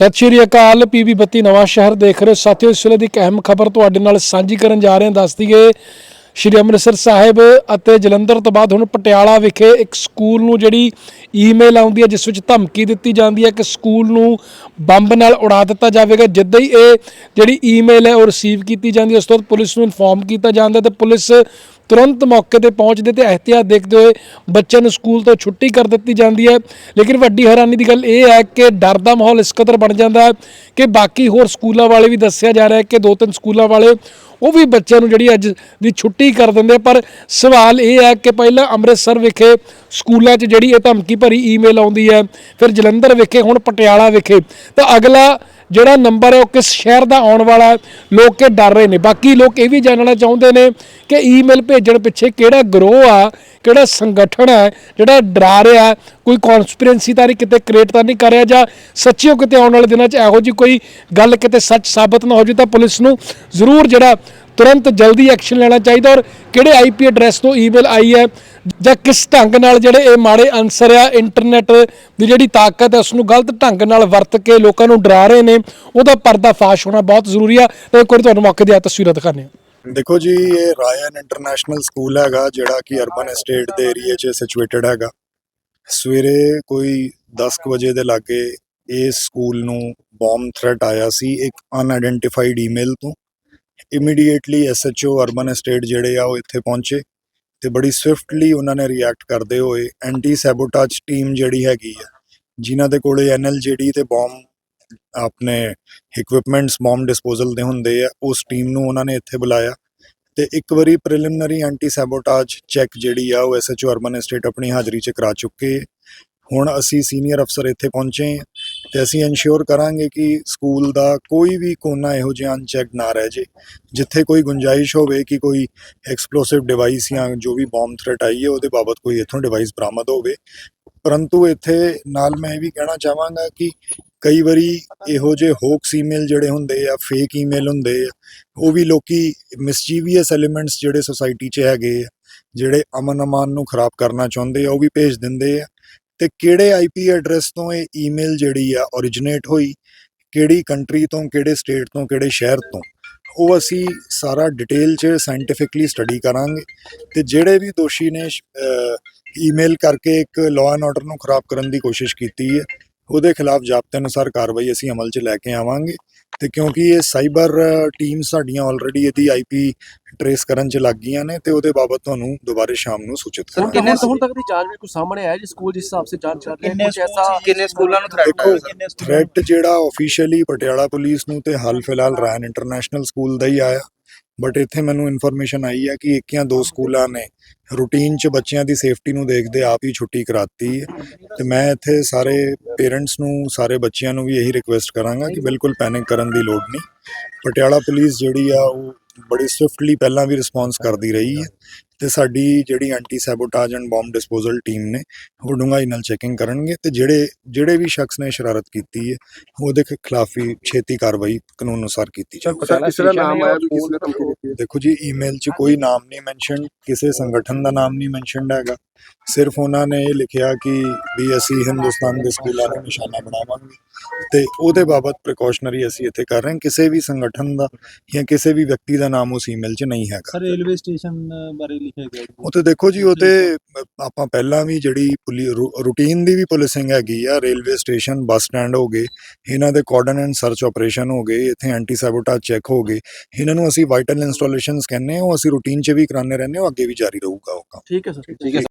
ਸਤਿ ਸ਼੍ਰੀ ਅਕਾਲ ਪੀਬੀ ਬੱਤੀ ਨਵਾਂ ਸ਼ਹਿਰ ਦੇਖ ਰਹੇ ਹੋ। ਸਾਥੀਓ, ਇਸ ਵੇਲੇ ਦੀ ਇੱਕ ਅਹਿਮ ਖਬਰ ਤੁਹਾਡੇ ਨਾਲ ਸਾਂਝੀ ਕਰਨ ਜਾ ਰਹੇ ਹਾਂ। ਦੱਸ ਦਈਏ, ਸ਼੍ਰੀ ਅੰਮ੍ਰਿਤਸਰ ਸਾਹਿਬ ਅਤੇ ਜਲੰਧਰ ਤੋਂ ਬਾਅਦ ਹੁਣ ਪਟਿਆਲਾ ਵਿਖੇ ਇੱਕ ਸਕੂਲ ਨੂੰ ਜਿਹੜੀ ਈਮੇਲ ਆਉਂਦੀ ਹੈ, ਜਿਸ ਵਿੱਚ ਧਮਕੀ ਦਿੱਤੀ ਜਾਂਦੀ ਹੈ ਕਿ ਸਕੂਲ ਨੂੰ ਬੰਬ ਨਾਲ ਉਡਾ ਦਿੱਤਾ ਜਾਵੇਗਾ। ਜਿੱਦਾਂ ਹੀ ਇਹ ਜਿਹੜੀ ਈਮੇਲ ਹੈ ਉਹ ਰਿਸੀਵ ਕੀਤੀ ਜਾਂਦੀ ਹੈ, ਉਸ ਤੋਂ ਬਾਅਦ ਪੁਲਿਸ ਨੂੰ ਇਨਫੋਰਮ ਕੀਤਾ ਜਾਂਦਾ ਹੈ ਤੇ ਪੁਲਿਸ ਤੁਰੰਤ ਮੌਕੇ ਤੇ ਪਹੁੰਚਦੇ ਤੇ ਅਹਤਿਆਤ ਦੇਖਦੇ ਹੋਏ ਬੱਚਿਆਂ ਨੂੰ ਸਕੂਲ ਤੋਂ ਛੁੱਟੀ ਕਰ ਦਿੱਤੀ ਜਾਂਦੀ ਹੈ। ਲੇਕਿਨ ਵੱਡੀ ਹੈਰਾਨੀ ਦੀ ਗੱਲ ਇਹ ਹੈ ਕਿ ਡਰ ਦਾ ਮਾਹੌਲ ਇਸ ਕਦਰ ਬਣ ਜਾਂਦਾ ਹੈ ਕਿ ਬਾਕੀ ਹੋਰ ਸਕੂਲਾਂ ਵਾਲੇ ਵੀ ਦੱਸਿਆ ਜਾ ਰਿਹਾ ਹੈ ਕਿ ਦੋ ਤਿੰਨ ਸਕੂਲਾਂ ਵਾਲੇ ਉਹ ਵੀ ਬੱਚਿਆਂ ਨੂੰ ਜਿਹੜੀ ਅੱਜ ਦੀ ਛੁੱਟੀ ਕਰ ਦਿੰਦੇ ਪਰ ਸਵਾਲ ਇਹ ਹੈ ਕਿ ਪਹਿਲਾਂ ਅੰਮ੍ਰਿਤਸਰ ਵਿਖੇ ਸਕੂਲਾਂ 'ਚ ਜਿਹੜੀ ਇਹ ਧਮਕੀ ਭਰੀ ਈਮੇਲ ਆਉਂਦੀ ਹੈ, ਫਿਰ ਜਲੰਧਰ ਵਿਖੇ, ਹੁਣ ਪਟਿਆਲਾ ਵਿਖੇ, ਤਾਂ ਅਗਲਾ ਜਿਹੜਾ ਨੰਬਰ ਹੈ ਉਹ ਕਿਸ ਸ਼ਹਿਰ ਦਾ ਆਉਣ ਵਾਲਾ ਲੋਕ ਕੇ ਡਰ ਰਹੇ ਨੇ। ਬਾਕੀ ਲੋਕ ਇਹ ਵੀ ਜਾਣਨਾ ਚਾਹੁੰਦੇ ਨੇ ਕਿ ਈਮੇਲ ਭੇਜਣ ਪਿੱਛੇ ਕਿਹੜਾ ਗਰੋਹ ਆ, ਕਿਹੜਾ ਸੰਗਠਨ ਹੈ, ਜਿਹੜਾ ਡਰਾ ਰਿਹਾ ਕੋਈ ਕਨਸਪੀਰੈਂਸੀ ਤਾਂ ਨਹੀਂ ਕਿਤੇ ਕ੍ਰੀਏਟ ਤਾਂ ਨਹੀਂ ਕਰ ਰਿਹਾ ਜਾਂ ਸੱਚੀਓ ਕਿਤੇ ਆਉਣ ਵਾਲੇ ਦਿਨਾਂ 'ਚ ਇਹੋ ਜੀ ਕੋਈ ਗੱਲ ਕਿਤੇ ਸੱਚ ਸਾਬਤ ਨਾ ਹੋ ਜੇ ਤਾਂ ਪੁਲਿਸ ਨੂੰ ਜ਼ਰੂਰ ਜਿਹੜਾ ਤੁਰੰਤ ਜਲਦੀ ਐਕਸ਼ਨ ਲੈਣਾ ਚਾਹੀਦਾ ਔਰ ਕਿਹੜੇ ਆਈਪੀ ਐਡਰੈਸ ਤੋਂ ਈਮੇਲ ਆਈ ਹੈ ਜਾਂ ਕਿਸ ਢੰਗ ਨਾਲ ਜਿਹੜੇ ਇਹ ਮਾੜੇ ਅਨਸਰ ਆ ਇੰਟਰਨੈਟ ਦੀ ਜਿਹੜੀ ਤਾਕਤ ਹੈ ਉਸ ਨੂੰ ਗਲਤ ਢੰਗ ਨਾਲ ਵਰਤ ਕੇ ਲੋਕਾਂ ਨੂੰ ਡਰਾ ਰਹੇ ਨੇ, ਉਹਦਾ ਪਰਦਾਫਾਸ਼ ਹੋਣਾ ਬਹੁਤ ਜ਼ਰੂਰੀ ਆ। ਤੇ ਇੱਕ ਵਾਰੀ ਤੁਹਾਨੂੰ ਮੌਕੇ ਦੀਆਂ ਤਸਵੀਰਾਂ ਦਿਖਾਉਂਦੇ ਹਾਂ। ਦੇਖੋ ਜੀ, ਇਹ ਰਾਇਨ ਇੰਟਰਨੈਸ਼ਨਲ ਸਕੂਲ ਹੈਗਾ, ਜਿਹੜਾ ਕਿ ਅਰਬਨ ਏਸਟੇਟ ਦੇ ਏਰੀਆ 'ਚ ਸਿਚੁਏਟਡ ਹੈਗਾ। ਸਵੇਰੇ ਕੋਈ 10 ਵਜੇ ਦੇ ਲਾਗੇ ਇਸ ਸਕੂਲ ਨੂੰ ਬੰਬ ਥ੍ਰੈਟ ਆਇਆ ਸੀ, ਇੱਕ ਅਨਆਇਡੈਂਟੀਫਾਈਡ ਈਮੇਲ ਤੋਂ। ਇਮੀਡੀਏਟਲੀ ਐਸਐਚਓ ਅਰਬਨ ਏਸਟੇਟ ਜਿਹੜੇ ਆ, ਉਹ ਇੱਥੇ ਪਹੁੰਚੇ। ਤੇ ਬੜੀ ਸਵਿਫਟਲੀ ਉਹਨਾਂ ਨੇ ਰਿਐਕਟ ਕਰਦੇ ਹੋਏ ਐਂਟੀ ਸੈਬੋਟੇਜ ਟੀਮ ਜਿਹੜੀ ਹੈਗੀ ਆ, ਜਿਨ੍ਹਾਂ ਦੇ ਕੋਲੇ ਐਨਐਲਜੀਡੀ ਤੇ ਬੰਬ ਆਪਣੇ ਇਕਵਿਪਮੈਂਟਸ ਬੰਬ ਡਿਸਪੋਜ਼ਲ ਦੇ ਹੁੰਦੇ ਆ, ਉਸ ਟੀਮ ਨੂੰ ਉਹਨਾਂ ਨੇ ਇੱਥੇ ਬੁਲਾਇਆ ਤੇ ਇੱਕ ਵਾਰੀ ਪ੍ਰੀਲਿਮਿਨਰੀ ਐਂਟੀ ਸੈਬੋਟੇਜ ਚੈੱਕ ਜਿਹੜੀ ਆ ਉਹ ਐਸਐਚਓ ਅਰਬਨ ਏਸਟੇਟ ਆਪਣੀ ਹਾਜ਼ਰੀ 'ਚ ਕਰਾ ਚੁੱਕੇ ਹੁਣ ਅਸੀਂ ਸੀਨੀਅਰ ਅਫਸਰ ਇੱਥੇ ਪਹੁੰਚੇ ਤੇ ਅਸੀਂ ਇਨਸ਼ੋਰ ਕਰਾਂਗੇ ਕਿ ਸਕੂਲ ਦਾ ਕੋਈ ਵੀ ਕੋਨਾ ਇਹੋ ਜਿਹਾ ਅਨਚੈੱਕਡ ਨਾ ਰਹਿ ਜੇ। ਜਿੱਥੇ ਕੋਈ ਗੁੰਜਾਇਸ਼ ਹੋਵੇ ਕਿ ਕੋਈ ਐਕਸਪਲੋਸਿਵ ਡਿਵਾਈਸ ਜਾਂ ਜੋ ਵੀ ਬੰਬ ਥ੍ਰੈਟ ਆਈ ਹੈ, ਉਹਦੇ ਬਾਬਤ ਕੋਈ ਇੱਥੋਂ ਡਿਵਾਈਸ ਬਰਾਮਦ ਹੋਵੇ। ਪਰੰਤੂ ਇੱਥੇ ਨਾਲ ਮੈਂ ਇਹ ਵੀ ਕਹਿਣਾ ਚਾਹਾਂਗਾ ਕਿ ਕਈ ਵਾਰੀ ਇਹੋ ਜਿਹੇ ਹੋਕਸ ਈਮੇਲ ਜਿਹੜੇ ਹੁੰਦੇ ਆ ਫੇਕ ਈਮੇਲ ਹੁੰਦੇ ਆ, ਉਹ ਵੀ ਲੋਕੀ ਮਿਸਚੀਵੀਅਸ ਐਲੀਮੈਂਟਸ ਜਿਹੜੇ ਸੋਸਾਇਟੀ 'ਚ ਹੈਗੇ ਆ, ਜਿਹੜੇ ਅਮਨ ਅਮਾਨ ਨੂੰ ਖਰਾਬ ਕਰਨਾ ਚਾਹੁੰਦੇ ਆ, ਉਹ ਵੀ ਭੇਜ ਦਿੰਦੇ ਆ। ਤੇ ਕਿਹੜੇ ਆਈਪੀ ਐਡਰੈਸ ਤੋਂ ਇਹ ਈਮੇਲ ਜਿਹੜੀ ਆ originate ਹੋਈ, ਕਿਹੜੀ ਕੰਟਰੀ ਤੋਂ, ਕਿਹੜੇ ਸਟੇਟ ਤੋਂ, ਕਿਹੜੇ ਸ਼ਹਿਰ ਤੋਂ, ਉਹ ਅਸੀਂ ਸਾਰਾ ਡਿਟੇਲ 'ਚ ਸਾਇੰਟੀਫਿਕਲੀ ਸਟੱਡੀ ਕਰਾਂਗੇ ਤੇ ਜਿਹੜੇ ਵੀ ਦੋਸ਼ੀ ਨੇ ਈਮੇਲ ਕਰਕੇ ਇੱਕ ਲਾਅ ਐਂਡ ਆਰਡਰ ਨੂੰ ਖਰਾਬ ਕਰਨ ਦੀ ਕੋਸ਼ਿਸ਼ ਕੀਤੀ ਹੈ ਉਹਦੇ ਖਿਲਾਫ ਜ਼ਾਬਤੇ ਅਨੁਸਾਰ ਕਾਰਵਾਈ ਅਸੀਂ ਅਮਲ 'ਚ ਲੈ ਕੇ ਆਵਾਂਗੇ ਤੇ ਕਿਉਂਕਿ ਇਹ ਸਾਈਬਰ ਟੀਮ ਸਾਡੀਆਂ ਆਲਰੇਡੀ ਇਹਦੀ ਆਈਪੀ ਟਰੇਸ ਕਰਨ 'ਚ ਲੱਗ ਗਈਆਂ ਨੇ ਤੇ ਉਹਦੇ ਬਾਬਤ ਤੁਹਾਨੂੰ ਦੁਬਾਰੇ ਸ਼ਾਮ ਨੂੰ ਸੂਚਿਤ ਸਰ ਕਰਾਂਗੇ। ਕਿੰਨੇ ਹੁਣ ਤੱਕ ਦੀ ਜਾਂਚ ਵਿੱਚ ਕੁਝ ਸਾਹਮਣੇ ਆਇਆ ਜੀ ਸਕੂਲ ਜਿਸ ਹਿਸਾਬ ਸੇ ਜਾਂਚ ਕਰ ਰਹੇ ਕਿੰਨੇ ਕੁਝ ਐਸਾ ਕਿੰਨੇ ਸਕੂਲਾਂ ਨੂੰ ਥ੍ਰੈਟ ਆਇਆ ਸਰ? ਥ੍ਰੈਟ ਜਿਹੜਾ ਆਫੀਸ਼ੀਅਲੀ ਪਟਿਆਲਾ ਪੁਲਿਸ ਨੂੰ ਤੇ ਹਾਲ ਫਿਲਹਾਲ ਰੈਨ ਇੰਟਰਨੈਸ਼ਨਲ ਸਕੂਲ ਦਾ ਹੀ ਆਇਆ। ਬਟ ਇੱਥੇ ਮੈਨੂੰ ਇਨਫੋਰਮੇਸ਼ਨ ਆਈ ਹੈ ਕਿ ਇੱਕ ਜਾਂ ਦੋ ਸਕੂਲਾਂ ਨੇ ਰੂਟੀਨ 'ਚ ਬੱਚਿਆਂ ਦੀ ਸੇਫਟੀ ਨੂੰ ਦੇਖਦੇ ਆਪ ਹੀ ਛੁੱਟੀ ਕਰਾਤੀ ਹੈ। ਤੇ ਮੈਂ ਇੱਥੇ ਸਾਰੇ ਪੇਰੈਂਟਸ ਨੂੰ, ਸਾਰੇ ਬੱਚਿਆਂ ਨੂੰ ਵੀ ਇਹੀ ਰਿਕੁਐਸਟ ਕਰਾਂਗਾ ਕਿ ਬਿਲਕੁਲ ਪੈਨਿਕ ਕਰਨ ਦੀ ਲੋੜ ਨਹੀਂ। ਪਟਿਆਲਾ ਪੁਲਿਸ ਜਿਹੜੀ ਆ, ਉਹ ਬੜੀ ਸਵਿਫਟਲੀ ਪਹਿਲਾਂ ਵੀ ਰਿਸਪੌਂਸ ਕਰਦੀ ਰਹੀ ਹੈ। ਤੇ ਸਾਡੀ ਜਿਹੜੀ anti sabotage and bomb disposal team ਨੇ ਉਹ ਡੂੰਘਾਈ ਨਾਲ ਚੈਕਿੰਗ ਕਰਨਗੇ ਤੇ ਜਿਹੜੇ ਜਿਹੜੇ ਵੀ ਸ਼ਖਸ ਨੇ ਸ਼ਰਾਰਤ ਕੀਤੀ ਹੈ ਉਹਦੇ ਖਿਲਾਫ ਵੀ ਛੇਤੀ ਕਾਰਵਾਈ ਕਾਨੂੰਨ ਅਨੁਸਾਰ ਕੀਤੀ ਜਾਵੇ ਸਰ ਕਿਸੇ ਦਾ ਨਾਮ ਆਇਆ ਵੀ ਕਿਸ ਨੇ ਦੇਖੋ ਜੀ ਈਮੇਲ 'ਚ ਕੋਈ ਨਾਮ ਨਹੀਂ ਮੈਂਸ਼ਨ ਕਿਸੇ ਸੰਗਠਨ ਦਾ ਨਾਮ ਨਹੀਂ ਮੈਂਸ਼ਨਡ ਹੈਗਾ। ਸਿਰਫ ਉਹਨਾਂ ਨੇ ਇਹ ਲਿਖਿਆ ਕਿ ਵੀ ਅਸੀਂ ਹਿੰਦੁਸਤਾਨ ਦੇ ਸਕੂਲਾਂ ਨੂੰ ਨਿਸ਼ਾਨਾ ਬਣਾਵਾਂਗੇ ਤੇ ਉਹਦੇ ਬਾਬਤ ਪ੍ਰੀਕਾਸ਼ਨਰੀ ਅਸੀਂ ਇੱਥੇ ਕਰ ਰਹੇ ਹਾਂ। ਕਿਸੇ ਵੀ ਸੰਗਠਨ ਦਾ ਜਾਂ ਕਿਸੇ ਵੀ ਵਿਅਕਤੀ ਦਾ ਨਾਮ ਉਸ ਈਮੇਲ 'ਚ ਨਹੀਂ ਹੈਗਾ। ਸਰ ਰੇਲਵੇ ਸਟੇਸ਼ਨ ਬਾਰੇ ਲਿਖਿਆ ਗਿਆ। ਉਹ ਤੇ ਦੇਖੋ ਜੀ ਉਹ ਤੇ ਆਪਾਂ ਪਹਿਲਾਂ ਵੀ ਜਿਹੜੀ ਰੂਟੀਨ ਦੀ ਵੀ ਪੁਲਿਸਿੰਗ ਹੈਗੀ ਆ ਰੇਲਵੇ ਸਟੇਸ਼ਨ ਬੱਸ ਸਟੈਂਡ ਹੋ ਗਏ ਇਹਨਾਂ ਦੇ ਕਾਰਡਨ ਐਂਡ ਸਰਚ ਆਪਰੇਸ਼ਨ ਹੋ ਗਏ ਇੱਥੇ ਐਂਟੀ ਸੈਬੋਟੇਜ ਚੈੱਕ ਹੋ ਗਏ ਇਹਨਾਂ ਨੂੰ ਅਸੀਂ ਵਾਈਟਲ ਇੰਸਟਾਲੇਸ਼ਨਸ ਕਹਿੰਦੇ ਹਾਂ ਉਹ ਅਸੀਂ ਰੂਟੀਨ 'ਚ ਵੀ ਕਰਾਉਂਦੇ ਰਹਿੰਦੇ ਹਾਂ ਉਹ ਅੱਗੇ ਵੀ ਜਾਰੀ ਰਹੂਗਾ ਉਹ ਕੰਮ। ਠੀਕ ਹੈ ਸਰ। ਠੀਕ ਹੈ